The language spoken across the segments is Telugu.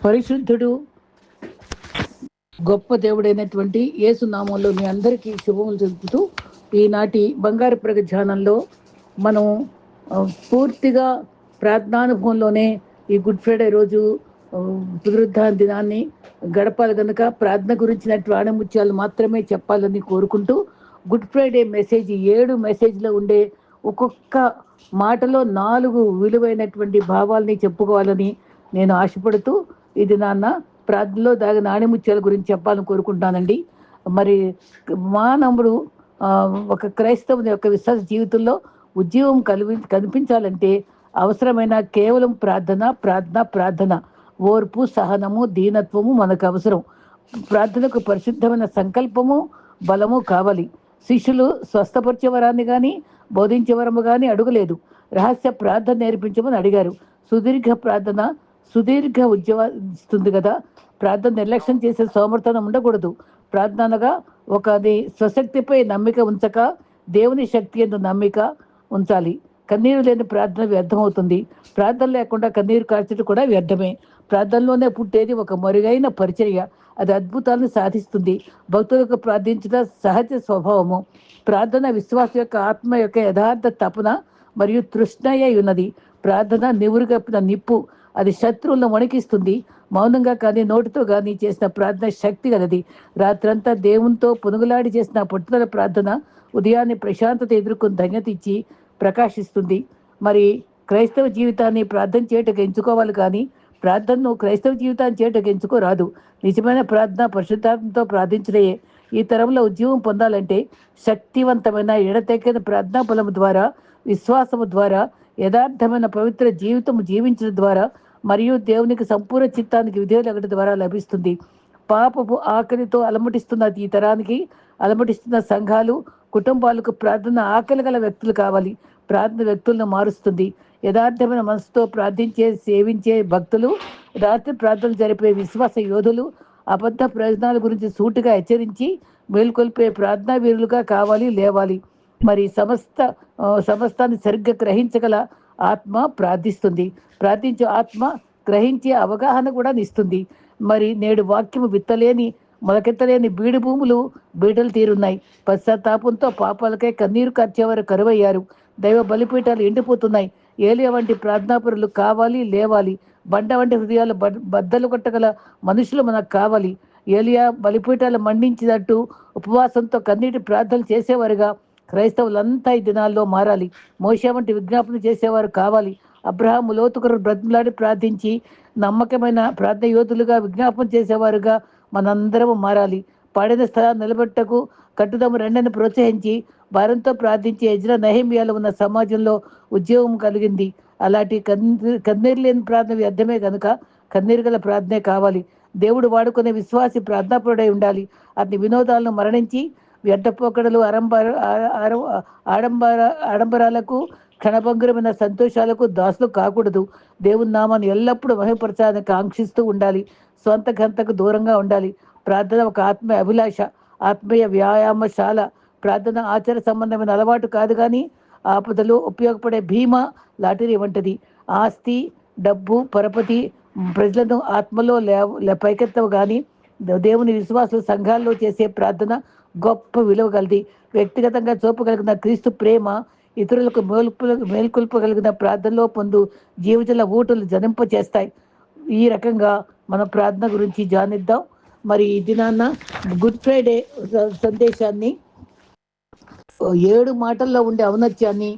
పరిశుద్ధుడు గొప్ప దేవుడైనటువంటి ఏసునామంలో మీ అందరికీ శుభములు తెలుపుతూ ఈనాటి బంగారు ప్రగ ధ్యానంలో మనం పూర్తిగా ప్రార్థనానుభవంలోనే ఈ గుడ్ ఫ్రైడే రోజు ఆ, దినాన్ని గడపాలి కనుక ప్రార్థన గురించినటువంటి ఆణముత్యాలు మాత్రమే చెప్పాలని కోరుకుంటూ గుడ్ ఫ్రైడే మెసేజ్ ఏడు మెసేజ్లో ఉండే ఒక్కొక్క మాటలో నాలుగు విలువైనటువంటి భావాల్ని చెప్పుకోవాలని నేను ఆశపడుతూ ఇది నాన్న ప్రార్థనలో దాగిన ఆణిముత్యాల గురించి చెప్పాలని కోరుకుంటానండి మరి మానవుడు ఒక క్రైస్తవుని యొక్క విశ్వాస జీవితంలో ఉద్యోగం కలిపి కనిపించాలంటే అవసరమైన కేవలం ప్రార్థన ప్రార్థన ప్రార్థన. ఓర్పు సహనము దీనత్వము మనకు అవసరం. ప్రార్థనకు పరిశుద్ధమైన సంకల్పము బలము కావాలి. శిష్యులు స్వస్థపరిచే వరాన్ని కానీ బోధించే వరము కానీ అడగలేదు. రహస్య ప్రార్థన నేర్పించమని అడిగారు. సుదీర్ఘ ప్రార్థన సుదీర్ఘ ఉద్యమిస్తుంది కదా. ప్రార్థన నిర్లక్ష్యం చేసే సోమర్థనం ఉండకూడదు. ప్రార్థనగా ఒక అది స్వశక్తిపై నమ్మిక ఉంచక దేవుని శక్తి ఎందు నమ్మిక ఉంచాలి. కన్నీరు లేని ప్రార్థన వ్యర్థమవుతుంది. ప్రార్థన లేకుండా కన్నీరు కార్చడం కూడా వ్యర్థమే. ప్రార్థనలోనే పుట్టేది ఒక మరుగైన పరిచర్య. అది అద్భుతాలను సాధిస్తుంది. భక్తులకు ప్రార్థించడం సహజ స్వభావము. ప్రార్థన విశ్వాస యొక్క ఆత్మ యొక్క యథార్థ తపన మరియు తృష్ణయ్య ఉన్నది. ప్రార్థన నివురుగప్పిన నిప్పు. అది శత్రువులను వణికిస్తుంది. మౌనంగా కానీ నోటితో కానీ చేసిన ప్రార్థన శక్తి గలది. రాత్రంతా దేవునితో పునుగులాడి చేసిన పట్టుదల ప్రార్థన ఉదయాన్నే ప్రశాంతత ఎదుర్కొని ధన్యత ఇచ్చి ప్రకాశిస్తుంది. మరి క్రైస్తవ జీవితాన్ని ప్రార్థన చేయటకు ఎంచుకోవాలి కానీ ప్రార్థనను క్రైస్తవ జీవితాన్ని చేయటకు ఎంచుకోరాదు. నిజమైన ప్రార్థన పరిశుద్ధార్థంతో ప్రార్థించడే ఈ తరంలో ఉద్యోగం పొందాలంటే శక్తివంతమైన ఎడతెక్కని ప్రార్థనా బలము ద్వారా విశ్వాసము ద్వారా యథార్థమైన పవిత్ర జీవితం జీవించడం ద్వారా మరియు దేవునికి సంపూర్ణ చిత్తానికి విధేయులగట ద్వారా లభిస్తుంది. పాపపు ఆకలితో అలమటిస్తున్న ఈ తరానికి అలమటిస్తున్న సంఘాలు కుటుంబాలకు ప్రార్థన ఆకలి గల వ్యక్తులు కావాలి. ప్రార్థన వ్యక్తులను మారుస్తుంది. యథార్థమైన మనసుతో ప్రార్థించే సేవించే భక్తులు రాత్రి ప్రార్థన జరిపే విశ్వాస యోధులు అబద్ధ ప్రయోజనాల గురించి సూటిగా హెచ్చరించి మేల్కొల్పే ప్రార్థనా వీరులుగా కావాలి లేవాలి. మరి సమస్త సమస్తాన్ని సరిగ్గా గ్రహించగల ఆత్మ ప్రార్థిస్తుంది. ప్రార్థించే ఆత్మ గ్రహించే అవగాహన కూడా ఇస్తుంది మరి నేడు వాక్యము విత్తలేని మొలకెత్తలేని బీడు భూములు బీటలు తీరున్నాయి. పశ్చాత్తాపంతో పాపాలకై కన్నీరు కార్చేవారు కరువయ్యారు. దైవ బలిపీఠాలు ఎండిపోతున్నాయి. ఏలియా వంటి ప్రార్థనాపరులు కావాలి లేవాలి. బండ వంటి హృదయాలు బద్దలు కొట్టగల మనుషులు మనకు కావాలి. ఏలియా బలిపీఠాలు మండించినట్టు ఉపవాసంతో కన్నీటి ప్రార్థనలు చేసేవారుగా. క్రైస్తవులంతా ఈ దినాల్లో మారాలి. మోసే వంటి విజ్ఞాపన చేసేవారు కావాలి. అబ్రహాం లోతుకరు బ్రతిమలాడి ప్రార్థించి నమ్మకమైన ప్రార్థన యోధులుగా విజ్ఞాపన చేసేవారుగా మనందరము మారాలి. పాడిన స్థలాన్ని నిలబెట్టకు కట్టుదము రెండని ప్రోత్సహించి భారంతో ప్రార్థించి ఎజ్ర నహిమియాలో ఉన్న సమాజంలో ఉద్యోగం కలిగింది. అలాంటి కన్నీ కన్నీరు లేని ప్రార్థన వ్యర్థమే కనుక కన్నీరు గల ప్రార్థనే కావాలి. దేవుడు వాడుకునే విశ్వాసి ప్రార్థనాపరుడై ఉండాలి. అతని వినోదాలను మరణించి వ్యర్థపోకడలు అరంబర ఆ- ఆడంబర ఆడంబరాలకు క్షణభంగురమైన సంతోషాలకు దాసులు కాకూడదు. దేవుని నామాన్ని ఎల్లప్పుడూ మహిమపరచాలని కాంక్షిస్తూ ఉండాలి. స్వంత గంతకు దూరంగా ఉండాలి. ప్రార్థన ఒక ఆత్మీయ అభిలాష ఆత్మీయ వ్యాయామశాల. ప్రార్థన ఆచార సంబంధమైన అలవాటు కాదు కానీ ఆపదలు ఉపయోగపడే భీమా లాటరీ వంటిది. ఆస్తి డబ్బు పరపతి ప్రజలను ఆత్మలో లే- పైకెత్తవు కానీ దేవుని విశ్వాసులు సంఘాల్లో చేసే ప్రార్థన గొప్ప విలువ కలిది వ్యక్తిగతంగా చూపగలిగిన క్రీస్తు ప్రేమ ఇతరులకు మేల్పు మేల్కొల్పగలిగిన ప్రార్థనలో పొందు జీవితాల ఊటలు జనింప చేస్తాయి ఈ రకంగా మన ప్రార్థన గురించి జానిద్దాం. మరి ఈ దినాన్న గుడ్ ఫ్రైడే స- సందేశాన్ని ఏడు మాటల్లో ఉండే ఔన్నత్యాన్ని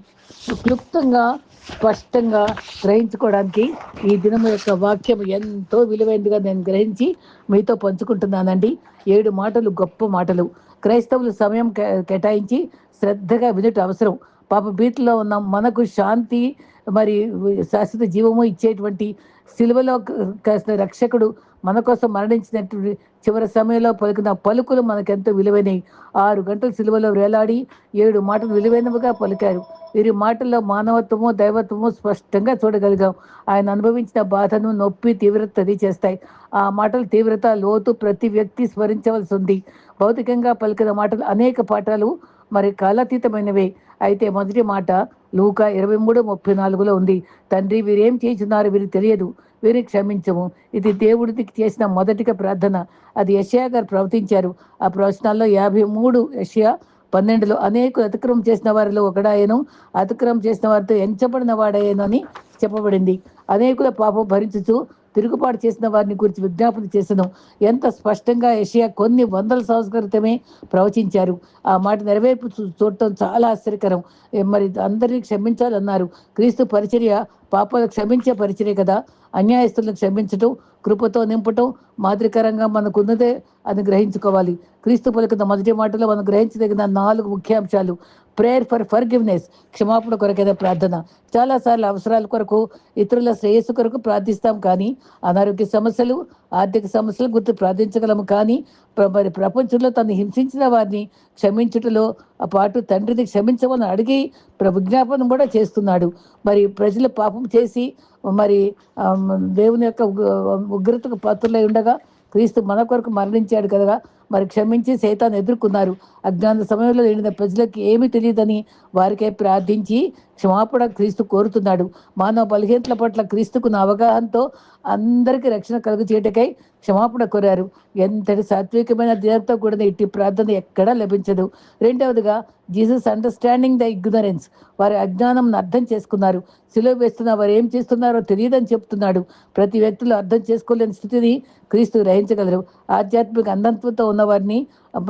క్లుప్తంగా స్పష్టంగా గ్రహించుకోవడానికి ఈ దినం యొక్క వాక్యం ఎంతో విలువైనదిగా నేను గ్రహించి మీతో పంచుకుంటున్నానండి. ఏడు మాటలు గొప్ప మాటలు. క్రైస్తవులు సమయం కే- కేటాయించి శ్రద్ధగా వినుట అవసరం. పాప బీట్లో ఉన్న మనకు శాంతి మరి శాశ్వత జీవము ఇచ్చేటువంటి సిలువలో కాసిన రక్షకుడు మన కోసం మరణించినటువంటి చివరి సమయంలో పలికిన పలుకులు మనకెంతో విలువైనవి. ఆరు గంటలు సిలువలో వేలాడి ఏడు మాటలు విలువైనవిగా పలికారు. వీరి మాటల్లో మానవత్వము దైవత్వము స్పష్టంగా చూడగలిగాం. ఆయన అనుభవించిన బాధను నొప్పి తీవ్రత తెలియచేస్తాయి. ఆ మాటల తీవ్రత లోతు ప్రతి వ్యక్తి స్మరించవలసి ఉంది. భౌతికంగా పలికిన మాటలు అనేక పాఠాలు మరి కాలాతీతమైనవే. అయితే మొదటి మాట లూక ఇరవై మూడు ముప్పై నాలుగులో ఉంది. తండ్రి వీరేం చేస్తున్నారు వీరికి తెలియదు. వీరిని క్షమించము. ఇది దేవుడికి చేసిన మొదటిగా ప్రార్థన. అది యషయా గారు ప్రవర్తించారు ఆ ప్రవచనాల్లో యాభై మూడు యషయా పన్నెండులో అనేక అతిక్రమం చేసిన వారిలో ఒకడాయను అతిక్రమం చేసిన వారితో ఎంచబడిన వాడాయను అని చెప్పబడింది. అనేకుల పాపం భరించుచు తిరుగుబాటు చేసిన వారిని గురించి విజ్ఞాపన చేసను ఎంత స్పష్టంగా ఏషియా కొన్ని వందల సంవత్సరాల క్రితమే ప్రవచించారు. ఆ మాట నెరవేర్పు చూ- చూడటం చాలా ఆశ్చర్యకరం. మరి అందరినీ క్షమించాలన్నారు. క్రీస్తు పరిచర్య పాపాలు క్షమించే పరిచయం కదా. అన్యాయస్తులను క్షమించటం కృపతో నింపటం మాదిరికరంగా మనకున్నదే అని గ్రహించుకోవాలి. క్రీస్తు పలికిన మొదటి మాటలో మనం గ్రహించదగిన నాలుగు ముఖ్యాంశాలు. ప్రేయర్ ఫర్ ఫర్గివ్నెస్ క్షమాపణ కొరకైన ప్రార్థన. చాలాసార్లు అవసరాల కొరకు ఇతరుల శ్రేయస్సు కొరకు ప్రార్థిస్తాం కానీ అనారోగ్య సమస్యలు ఆర్థిక సమస్యలు గుర్తు ప్రార్థించగలము కానీ మరి ప్రపంచంలో తను హింసించిన వారిని క్షమించుటలో ఆ పాటు తండ్రిని క్షమించమని అడిగి ప్ర- విజ్ఞాపనం కూడా చేస్తున్నాడు. మరి ప్రజలు పాపం చేసి మరి దేవుని యొక్క ఉగ్రతకు పాత్రలై ఉండగా క్రీస్తు మన కొరకు మరణించాడు కదా మరి క్షమించి సైతాన్ని ఎదుర్కొన్నారు. అజ్ఞాన సమయంలో నిండిన ప్రజలకు ఏమీ తెలియదని వారికే ప్రార్థించి క్షమాపణ క్రీస్తు కోరుతున్నాడు. మానవ బలహీనతల పట్ల క్రీస్తుకున్న అవగాహనతో అందరికీ రక్షణ కలుగు చేయటకై క్షమాపణ కోరారు. ఎంతటి సాత్వికమైన దీనంతో కూడిన ఇట్టి ప్రార్థన ఎక్కడా లభించదు. రెండవదిగా జీసస్ అండర్స్టాండింగ్ ద ఇగ్నరెన్స్ వారి అజ్ఞానం అర్థం చేసుకున్నారు. సిలువ వేస్తున్న వారు ఏం చేస్తున్నారో తెలియదని చెప్తున్నాడు. ప్రతి వ్యక్తులు అర్థం చేసుకోలేని స్థితిని క్రీస్తు గ్రహించగలరు. ఆధ్యాత్మిక అంధత్వంతో ఉన్నవారిని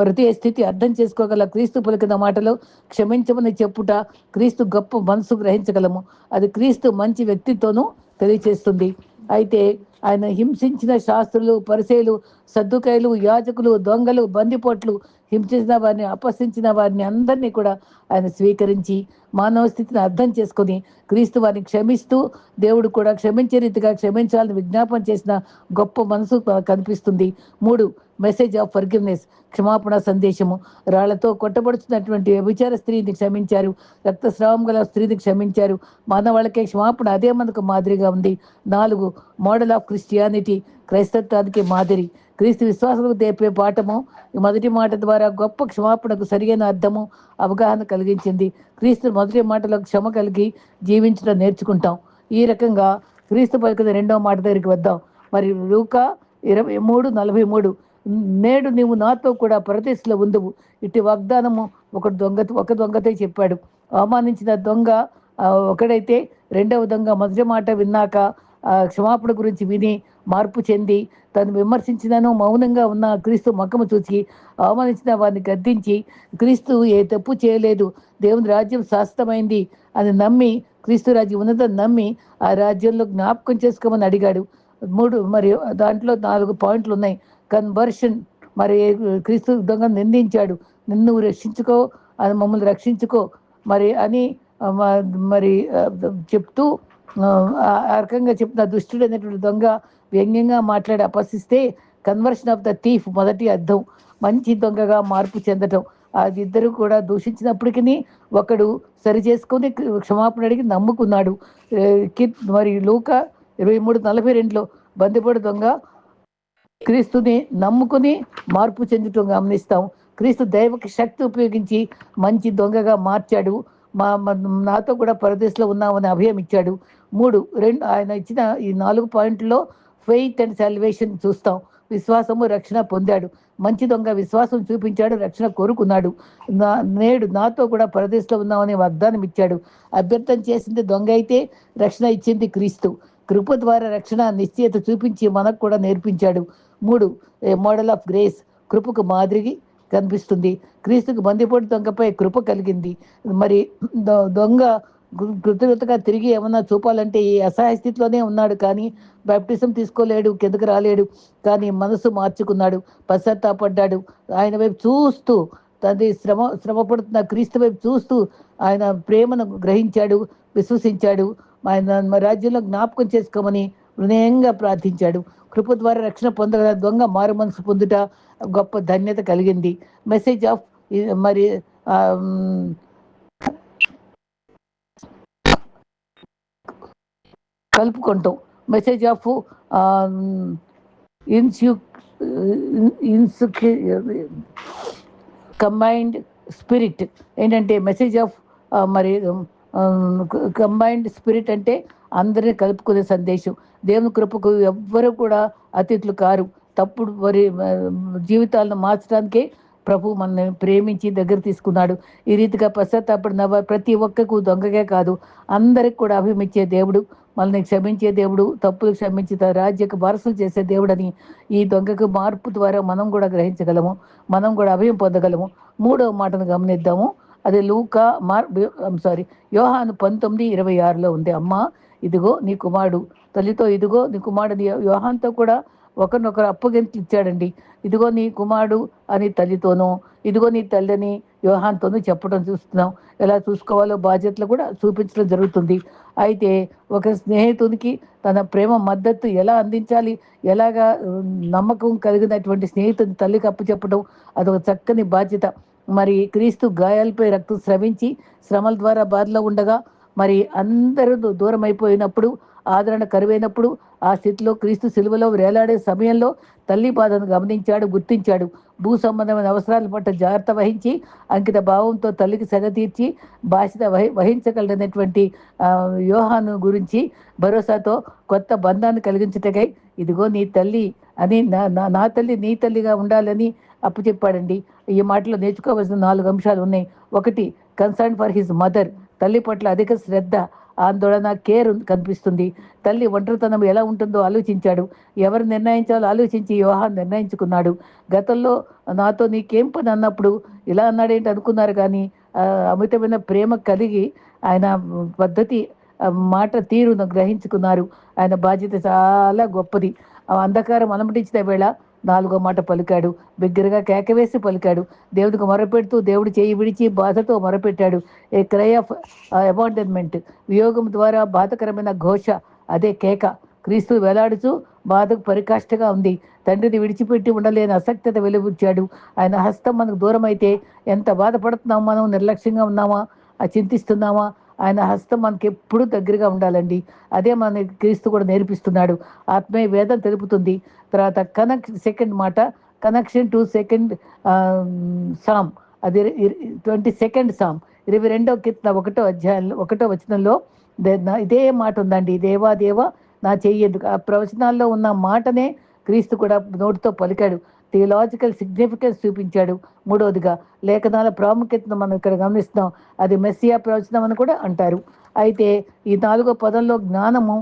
ప్రతి స్థితి అర్థం చేసుకోగల క్రీస్తు పలికిన మాటలో క్షమించమని చెప్పుట క్రీస్తు గొప్ప మనసు గ్రహించగలము. అది క్రీస్తు మంచి వ్యక్తితోనూ తెలియచేస్తుంది. అయితే ఆయన హింసించిన శాస్త్రులు పరిసేలు సద్దుకాయలు యాజకులు దొంగలు బందిపోట్లు హింసించిన వారిని అపహసించిన వారిని అందరినీ కూడా ఆయన స్వీకరించి మానవ స్థితిని అర్థం చేసుకుని క్రీస్తు వారిని క్షమిస్తూ దేవుడు కూడా క్షమించే రీతిగా క్షమించాలని విజ్ఞాపన చేసిన గొప్ప మనసు కనిపిస్తుంది. మూడు మెసేజ్ ఆఫ్ ఫర్గివ్నెస్ క్షమాపణ సందేశము. రాళ్ళతో కొట్టబడుతున్నటువంటి వ్యభిచార స్త్రీని క్షమించారు. రక్తస్రావం గల స్త్రీని క్షమించారు. మానవాళికే క్షమాపణ అదే మనకు మాదిరిగా ఉంది. నాలుగు మోడల్ ఆఫ్ క్రిస్టియానిటీ క్రైస్తత్వానికి మాదిరి. క్రీస్తు విశ్వాసము తెప్పే పాఠము మొదటి మాట ద్వారా గొప్ప క్షమాపణకు సరియైన అర్థము అవగాహన కలిగించింది. క్రీస్తు మొదటి మాటలో క్షమ కలిగి జీవించడం నేర్చుకుంటాం. ఈ రకంగా క్రీస్తు పలికిన రెండవ మాట దగ్గరికి వద్దాం. మరి లూక ఇరవై మూడు నలభై మూడు. నేడు నీవు నాతో కూడా పరదేశంలో ఉందువు. ఇటు వాగ్దానము ఒక దొంగ ఒక దొంగతే చెప్పాడు. అవమానించిన దొంగ ఒకడైతే రెండవ దొంగ మొదటి మాట విన్నాక క్షమాపణ గురించి విని మార్పు చెంది తను విమర్శించినను మౌనంగా ఉన్న క్రీస్తు మొక్కము చూసి అవమానించిన వారిని గద్దించి క్రీస్తు ఏ తప్పు చేయలేదు. దేవుని రాజ్యం శాశ్వతమైంది అని నమ్మి క్రీస్తు రాజ్యం ఉన్నదని నమ్మి ఆ రాజ్యంలో జ్ఞాపకం చేసుకోమని అడిగాడు. మూడు మరి దాంట్లో నాలుగు పాయింట్లు ఉన్నాయి. కన్వర్షన్ మరి క్రీస్తు దొంగ నిందించాడు. నిన్ను రక్షించుకో అది మమ్మల్ని రక్షించుకో మరి అని మరి చెప్తూ ఆ, రకంగా చెప్తున్న దుష్టుడు అనేటువంటి దొంగ వ్యంగ్యంగా మాట్లాడి అపసిస్తే కన్వర్షన్ ఆఫ్ ద థీఫ్ మొదటి అర్థం. మంచి దొంగగా మార్పు చెందటం. అది ఇద్దరు కూడా దూషించినప్పటికీ ఒకడు సరి చేసుకొని క్షమాపణ అడిగి నమ్ముకున్నాడు. మరి లూక ఇరవై మూడు నలభై రెండులో బందిపోడు దొంగ క్రీస్తుని నమ్ముకుని మార్పు చెందటం గమనిస్తాం. క్రీస్తు దైవక శక్తి ఉపయోగించి మంచి దొంగగా మార్చాడు. మా మా- నాతో కూడా పరదేశంలో ఉన్నామని అభయం ఇచ్చాడు. మూడు రెండు ఆయన ఇచ్చిన ఈ నాలుగు పాయింట్లో ఫెయిత్ అండ్ సెల్వేషన్ చూస్తాం. విశ్వాసము రక్షణ పొందాడు. మంచి దొంగ విశ్వాసం చూపించాడు రక్షణ కోరుకున్నాడు. నా నేడు నాతో కూడా పరదేశంలో ఉన్నామని వాగ్దానం ఇచ్చాడు. అభ్యర్థన చేసింది దొంగ అయితే రక్షణ ఇచ్చింది క్రీస్తు. కృప ద్వారా రక్షణ నిశ్చయత చూపించి మనకు కూడా నేర్పించాడు. మూడు మోడల్ ఆఫ్ గ్రేస్ కృపకు మాదిరి కనిపిస్తుంది. క్రీస్తుకు బందిపోటు దొంగపై కృప కలిగింది. మరి దొ- దొంగ కృతజ్ఞతగా తిరిగి ఏమన్నా చూపాలంటే ఈ అసహాయ స్థితిలోనే ఉన్నాడు కానీ బ్యాప్టిజం తీసుకోలేడు కిందకు రాలేడు కానీ మనసు మార్చుకున్నాడు పశ్చాత్తాపడ్డాడు. ఆయన వైపు చూస్తూ తండ్రి శ్రమ శ్రమపడుతున్న క్రీస్తు వైపు చూస్తూ ఆయన ప్రేమను గ్రహించాడు విశ్వసించాడు. ఆయన రాజ్యంలో జ్ఞాపకం చేసుకోమని వినయంగా ప్రార్థించాడు. కృప ద్వారా రక్షణ పొందగల దొంగ మారు మనసు పొందుట గొప్ప ధన్యత కలిగింది. మెసేజ్ ఆఫ్ మరి కలుపుకుంటాం. మెసేజ్ ఆఫ్ ఇన్స్యూ ఇన్సుకి కంబైన్డ్ స్పిరిట్ ఏంటంటే మెసేజ్ ఆఫ్ మరి కంబైన్డ్ స్పిరిట్ అంటే అందరిని కలుపుకునే సందేశం. దేవుని కృపకు ఎవ్వరు కూడా అతిథులు కారు. తప్పుడు మరి జీవితాలను మార్చడానికే ప్రభు మనల్ని ప్రేమించి దగ్గర తీసుకున్నాడు. ఈ రీతిగా పశ్చాత్తాపడిన ప్రతి ఒక్కకు దొంగకే కాదు అందరికి కూడా అభిమించే దేవుడు. మనల్ని క్షమించే దేవుడు తప్పులు క్షమించి తన రాజ్యకు వారసులు చేసే దేవుడని ఈ దొంగకు మార్పు ద్వారా మనం కూడా గ్రహించగలము మనం కూడా అభయం పొందగలము. మూడవ మాటను గమనిద్దాము. అది లూకా మార్ సారీ యోహాను పంతొమ్మిది ఇరవై ఆరులో ఉంది. అమ్మ ఇదిగో నీ కుమారుడు. తల్లితో ఇదిగో నీ కుమారుడు యోహాన్తో కూడా ఒకరినొకరు అప్పగింతలు ఇచ్చాడండి. ఇదిగో నీ కుమారుడు అని తల్లితోనూ ఇదిగో నీ తల్లిని యోహాన్తోనూ చెప్పడం చూస్తున్నాం. ఎలా చూసుకోవాలో బాధ్యతలు కూడా చూపించడం జరుగుతుంది. అయితే ఒక స్నేహితునికి తన ప్రేమ మద్దతు ఎలా అందించాలి? ఎలాగా నమ్మకం కలిగినటువంటి స్నేహితుని తల్లికి అప్పచెప్పడం అదొక చక్కని బాధ్యత. మరి క్రీస్తు గాయాలపై రక్తం స్రవించి శ్రమల ద్వారా బాధలో ఉండగా మరి అందరూ దూరం అయిపోయినప్పుడు ఆదరణ కరువైనప్పుడు ఆ స్థితిలో క్రీస్తు సిలువలో వేలాడే సమయంలో తల్లి బాధను గమనించాడు గుర్తించాడు. భూ సంబంధమైన అవసరాల పట్ల జాగ్రత్త వహించి అంకిత భావంతో తల్లికి సెగ తీర్చి బాధ్యత వహి వహించగలనటువంటి వ్యూహాను గురించి భరోసాతో కొత్త బంధాన్ని కలిగించటకై ఇదిగో నీ తల్లి అని నా నా- నా తల్లి నీ తల్లిగా ఉండాలని అప్పచెప్పాడండి. ఈ మాటలో నేర్చుకోవాల్సిన నాలుగు అంశాలు ఉన్నాయి. ఒకటి కన్సర్న్ ఫర్ హిజ్ మదర్ తల్లి పట్ల అధిక శ్రద్ధ. ఆందోళన కేర్ కనిపిస్తుంది. తల్లి ఒంటరితనం ఎలా ఉంటుందో ఆలోచించాడు. ఎవరు నిర్ణయించాలో ఆలోచించి వివాహం నిర్ణయించుకున్నాడు. గతంలో నాతో నీకేం పని అన్నప్పుడు ఇలా అన్నాడేంటి అనుకున్నారు కానీ అమితమైన ప్రేమ కలిగి ఆయన పద్ధతి మాట తీరును గ్రహించుకున్నారు. ఆయన బాధ్యత చాలా గొప్పది. ఆ అంధకారం అలమటించిన వేళ నాలుగో మాట పలికాడు. బిగ్గరగా కేకవేసి పలికాడు. దేవుడికి మొరపెడుతూ దేవుడు చేయి విడిచి బాధతో మొరపెట్టాడు. A cry of abandonment. వియోగం ద్వారా బాధకరమైన ఘోష అదే కేక. క్రీస్తు వేలాడుచు బాధకు పరికాష్టగా ఉంది. తండ్రిని విడిచిపెట్టి ఉండలేని అసక్తత వెలుబుచ్చాడు ఆయన హస్తం మనకు దూరం అయితే ఎంత బాధపడుతున్నాం మనం? నిర్లక్ష్యంగా ఉన్నామా? చింతిస్తున్నామా? ఆయన హస్తం మనకి ఎప్పుడు దగ్గరగా ఉండాలండి. అదే మన క్రీస్తు కూడా నేర్పిస్తున్నాడు. ఆత్మీయ వేదం తెలుపుతుంది. తర్వాత కనెక్ట్ సెకండ్ మాట కనెక్షన్ టు సెకండ్ సామ్. అది ట్వంటీ సెకండ్ సామ్. ఇరవై రెండో కింద ఒకటో అధ్యాయంలో ఒకటో వచనంలో ఇదే మాట ఉందండి. దేవా దేవా నా చెయ్యేందుకు ఆ ప్రవచనాల్లో ఉన్న మాటనే క్రీస్తు కూడా నోటితో పలికాడు. థియలాజికల్ సిగ్నిఫికెన్స్ చూపించాడు. మూడవదిగా లేఖనాల ప్రాముఖ్యతను మనం ఇక్కడ గమనిస్తాం అది మెస్సియా ప్రవచనం అని కూడా అంటారు. అయితే ఈ నాలుగో పదంలో జ్ఞానము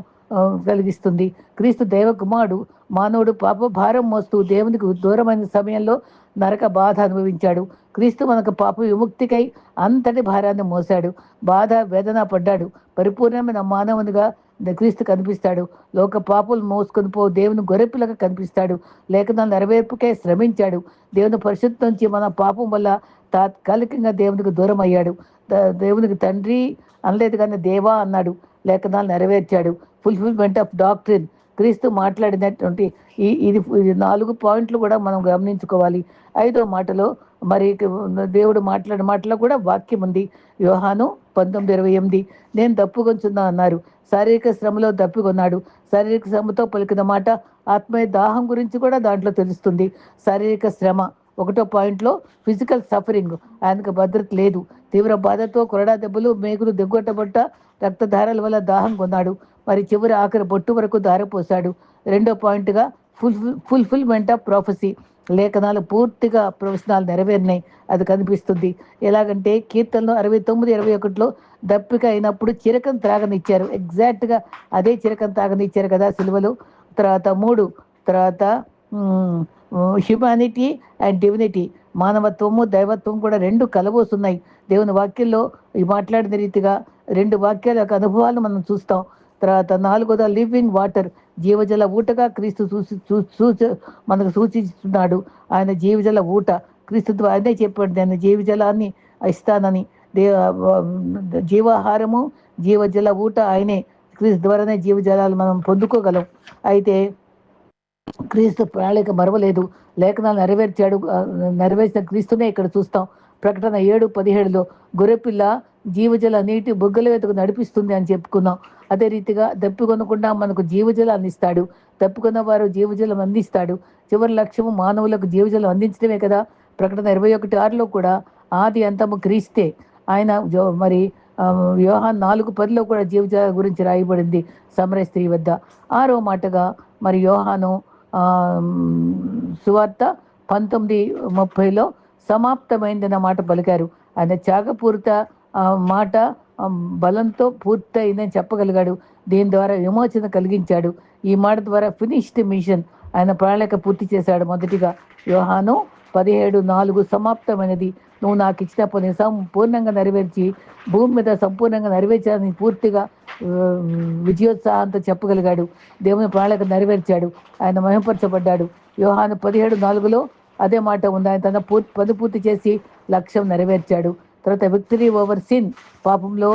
కలిగిస్తుంది. క్రీస్తు దేవకుమారుడు మానవుడు పాప భారం మోస్తూ దేవునికి దూరమైన సమయంలో నరక బాధ అనుభవించాడు. క్రీస్తు మనకు పాప విముక్తికై అంతటి భారాన్ని మోశాడు. బాధ వేదన పడ్డాడు. పరిపూర్ణమైన మానవునిగా క్రీస్తు కనిపిస్తాడు. లోక పాపులు మోసుకొని పో దేవుని గొర్రెపిల్లగా కనిపిస్తాడు. లేఖనాలు నెరవేర్పుకే శ్రమించాడు. దేవుని పరిశుద్ధి నుంచి మన పాపం వల్ల తాత్కాలికంగా దేవునికి దూరం అయ్యాడు దేవునికి తండ్రి అనలేదు కానీ దేవా అన్నాడు. లేఖనాలు నెరవేర్చాడు. Fulfilment of doctrine. క్రీస్తు మాట్లాడినటువంటి ఈ ఇది నాలుగు పాయింట్లు కూడా మనం గమనించుకోవాలి. ఐదో మాటలో మరి దేవుడు మాట్లాడిన మాటలో కూడా వాక్యం ఉంది. యోహాను పంతొమ్మిది ఇరవై ఎనిమిది. నేను తప్పుకొంచున్నా అన్నారు. శారీరక శ్రమలో తప్పుకొన్నాడు. శారీరక శ్రమతో పలికిన మాట ఆత్మీయ దాహం గురించి కూడా దాంట్లో తెలుస్తుంది. శారీరక శ్రమ. ఒకటో పాయింట్లో ఫిజికల్ సఫరింగ్. ఆయనకు భద్రత లేదు. తీవ్ర బాధతో కొరడా దెబ్బలు మేకులు దిగ్గొట్టబట్ట రక్తధారల వల్ల దాహం కొన్నాడు. మరి చివరి ఆఖరి బొట్టు వరకు దారపోశాడు. రెండో పాయింట్గా ఫుల్ ఫుల్ఫిల్మెంట్ ఆఫ్ ప్రాఫెసీ లేఖనాలు పూర్తిగా ప్రవచనాలు నెరవేరినాయి. అది కనిపిస్తుంది. ఎలాగంటే కీర్తనలు అరవై తొమ్మిది ఇరవై ఒకటిలో దప్పిక అయినప్పుడు చిరకం త్రాగనిచ్చారు. ఎగ్జాక్ట్గా అదే చిరకం త్రాగనిచ్చారు కదా సిలువలు. తర్వాత మూడు తర్వాత హ్యుమానిటీ అండ్ డివినిటీ మానవత్వము దైవత్వం కూడా రెండు కలబోసున్నాయి. దేవుని వాక్యంలో మాట్లాడిన రీతిగా రెండు వాక్యాల యొక్క అనుభవాలు మనం చూస్తాం. తర్వాత నాలుగోదా లివింగ్ వాటర్ జీవజల ఊటగా క్రీస్తు సూచి మనకు సూచిస్తున్నాడు. ఆయన జీవజల ఊట. క్రీస్తు ద్వారా ఆయనే చెప్పాడు నేను జీవజలాన్ని ఇస్తానని. దే జీవాహారము జీవజల ఊట ఆయనే. క్రీస్తు ద్వారానే జీవజలాలు మనం పొందుకోగలం. అయితే క్రీస్తు ప్రణాళిక మరవలేదు. లేఖనాలు నెరవేర్చాడు నెరవేర్చిన క్రీస్తునే ఇక్కడ చూస్తాం. ప్రకటన ఏడు పదిహేడులో గొర్రెపిల్ల జీవజల నీటి బొగ్గల వేతకు నడిపిస్తుంది అని చెప్పుకున్నాం. అదే రీతిగా దప్పికొనకుండా మనకు జీవజలాన్ని ఇస్తాడు దప్పుకున్న వారు జీవజలం అందిస్తాడు. చివరి లక్ష్యము మానవులకు జీవజలం అందించడమే కదా. ప్రకటన ఇరవై ఒకటి ఆరులో కూడా ఆది అంతము క్రీస్తే. ఆయన జో మరి వ్యూహాన్ నాలుగు పదిలో కూడా జీవజల గురించి రాయబడింది సమరయ స్త్రీ వద్ద. ఆరో మాటగా మరి యోహాను సువార్త పంతొమ్మిది ముప్పైలో సమాప్తమైందన్న మాట పలికారు. ఆయన త్యాగపూరిత మాట బలంతో పూర్తయిందని చెప్పగలిగాడు. దీని ద్వారా విమోచన కలిగించాడు. ఈ మాట ద్వారా ఫినిష్డ్ మిషన్ ఆయన ప్రణాళిక పూర్తి చేశాడు. మొదటిగా యోహాను పదిహేడు నాలుగు సమాప్తమైనది. నువ్వు నాకు ఇచ్చిన పని సంపూర్ణంగా నెరవేర్చి భూమి మీద సంపూర్ణంగా నెరవేర్చాలని పూర్తిగా విజయోత్సాహంతో చెప్పగలిగాడు. దేవుని ప్రణాళిక నెరవేర్చాడు. ఆయన మహిమపరచబడ్డాడు యోహాను పదిహేడు నాలుగులో అదే మాట ఉంది. ఆయన తన పూర్తి పని పూర్తి చేసి లక్ష్యం నెరవేర్చాడు. తర్వాత విక్టరీ ఓవర్ సిన్ పాపంలో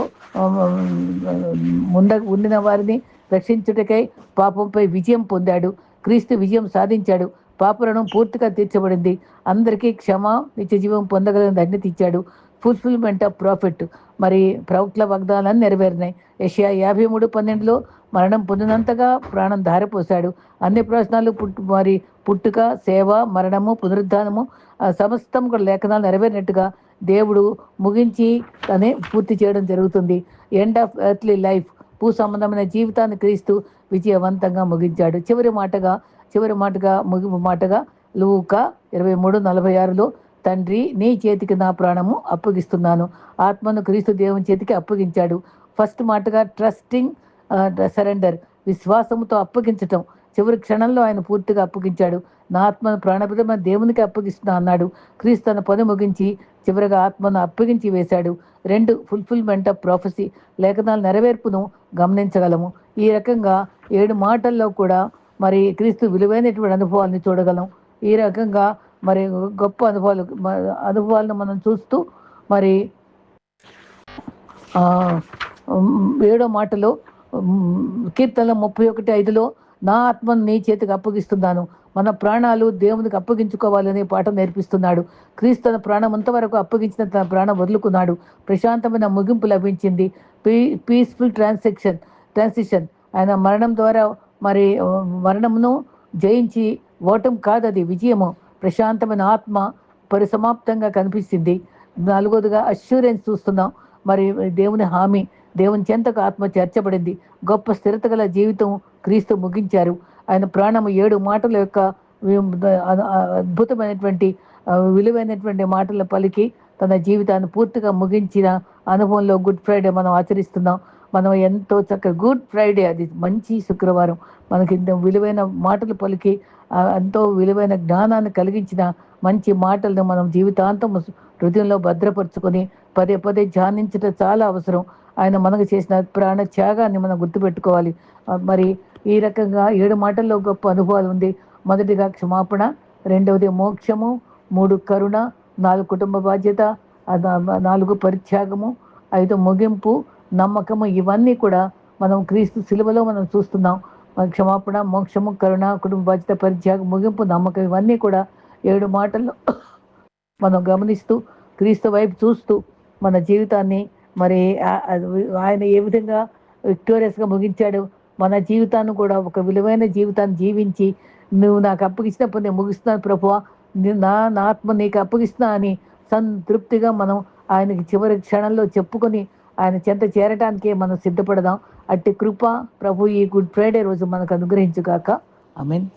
ఉండ ఉండిన వారిని రక్షించుటకై పాపంపై విజయం పొందాడు. క్రీస్తు విజయం సాధించాడు. పాపరణం పూర్తిగా తీర్చబడింది. అందరికీ క్షమ నిత్య జీవం పొందగలిగిన ధన్యత ఇచ్చాడు. ఫుల్ఫిల్మెంట్ ఆఫ్ ప్రాఫిట్ మరి ప్రవక్తల వాగ్దానాన్ని నెరవేరినాయి. ఏషియా యాభై మూడు పన్నెండులో మరణం పొందినంతగా ప్రాణం ధారపోశాడు. అన్ని ప్రశ్నలు పుట్టు మరి పుట్టుక సేవ మరణము పునరుద్ధానము ఆ సమస్తం కూడా లేఖనాలు నెరవేరినట్టుగా దేవుడు ముగించి అనే పూర్తి చేయడం జరుగుతుంది. ఎండ్ ఆఫ్ ఎర్త్లీ లైఫ్ భూ సంబంధమైన జీవితాన్ని క్రీస్తు విజయవంతంగా ముగించాడు. చివరి మాటగా చివరి మాటగా ముగింపు మాటగా లూక ఇరవై మూడు నలభై ఆరులో తండ్రి నీ చేతికి నా ప్రాణము అప్పగిస్తున్నాను. ఆత్మను క్రీస్తు దేవుని చేతికి అప్పగించాడు. ఫస్ట్ మాటగా ట్రస్టింగ్ సరెండర్ విశ్వాసంతో అప్పగించటం. చివరి క్షణంలో ఆయన పూర్తిగా అప్పగించాడు. నా ఆత్మను ప్రాణప్రదమైన దేవునికి అప్పగిస్తున్నా అన్నాడు. క్రీస్తు తన పని ముగించి చివరిగా ఆత్మను అప్పగించి వేశాడు. రెండు ఫుల్ఫిల్మెంట్ ఆఫ్ ప్రాఫెసీ. లేఖనాల నెరవేర్పును గమనించగలము. ఈ రకంగా ఏడు మాటల్లో కూడా మరి క్రీస్తు విలువైనటువంటి అనుభవాలను చూడగలం. ఈ రకంగా మరి గొప్ప అనుభవాలు అనుభవాలను మనం చూస్తూ మరి ఏడో మాటలో కీర్తన ముప్పై ఒకటి ఐదులో నా ఆత్మను నీ చేతికి అప్పగిస్తున్నాను. మన ప్రాణాలు దేవునికి అప్పగించుకోవాలనే పాఠం నేర్పిస్తున్నాడు. క్రీస్తు తన ప్రాణం అంతవరకు అప్పగించిన తన ప్రాణం వదులుకున్నాడు. ప్రశాంతమైన ముగింపు లభించింది. P peaceful transaction transition. ఆయన మరణం ద్వారా మరి మరణమును జయించి ఓటం కాదు అది విజయము. ప్రశాంతమైన ఆత్మ పరిసమాప్తంగా కనిపిస్తుంది. నాలుగోదిగా అష్యూరెన్స్ చూస్తున్నాం. మరి దేవుని హామీ దేవుని చెంతకు ఆత్మ చేర్చబడింది. గొప్ప స్థిరత గల జీవితం క్రీస్తు ముగించారు. ఆయన ప్రాణము ఏడు మాటల యొక్క అద్భుతమైనటువంటి విలువైనటువంటి మాటలు పలికి తన జీవితాన్ని పూర్తిగా ముగించిన అనుభవంలో గుడ్ ఫ్రైడే మనం ఆచరిస్తున్నాం. మనం ఎంతో చక్కగా గుడ్ ఫ్రైడే అది మంచి శుక్రవారం. మనకి ఇంత విలువైన మాటలు పలికి ఎంతో విలువైన జ్ఞానాన్ని కలిగించిన మంచి మాటలను మనం జీవితాంతం హృదయంలో భద్రపరుచుకొని పదే పదే ధ్యానించడం చాలా అవసరం. ఆయన మనకు చేసిన ప్రాణ త్యాగాన్ని మనం గుర్తుపెట్టుకోవాలి. మరి ఈ రకంగా ఏడు మాటల్లో గొప్ప అనుభవాలు ఉంది. మొదటిగా క్షమాపణ రెండవది మోక్షము మూడు కరుణ నాలుగు కుటుంబ బాధ్యత నాలుగు పరిత్యాగము ఐదు ముగింపు నమ్మకము ఇవన్నీ కూడా మనం క్రీస్తు శిలువలో మనం చూస్తున్నాం. మన క్షమాపణ మోక్షము కరుణ కుటుంబ బాధ్యత పరిత్యాగం ముగింపు నమ్మకం ఇవన్నీ కూడా ఏడు మాటల్లో మనం గమనిస్తూ క్రీస్తు వైపు చూస్తూ మన జీవితాన్ని మరి ఆయన ఏ విధంగా విక్టోరియస్గా ముగించాడు మన జీవితాన్ని కూడా ఒక విలువైన జీవితాన్ని జీవించి నువ్వు నాకు అప్పగిచ్చినప్పుడు నేను ముగిస్తున్నాను ప్రభువా నీ- నా నా ఆత్మ నీకు అప్పగిస్తున్నా అని సంతృప్తిగా మనం ఆయనకి చివరి క్షణంలో చెప్పుకొని ఆయన చెంత చేరటానికే మనం సిద్ధపడదాం. అట్టి కృప ప్రభు ఈ గుడ్ ఫ్రైడే రోజు మనకు అనుగ్రహించుగాక. I mean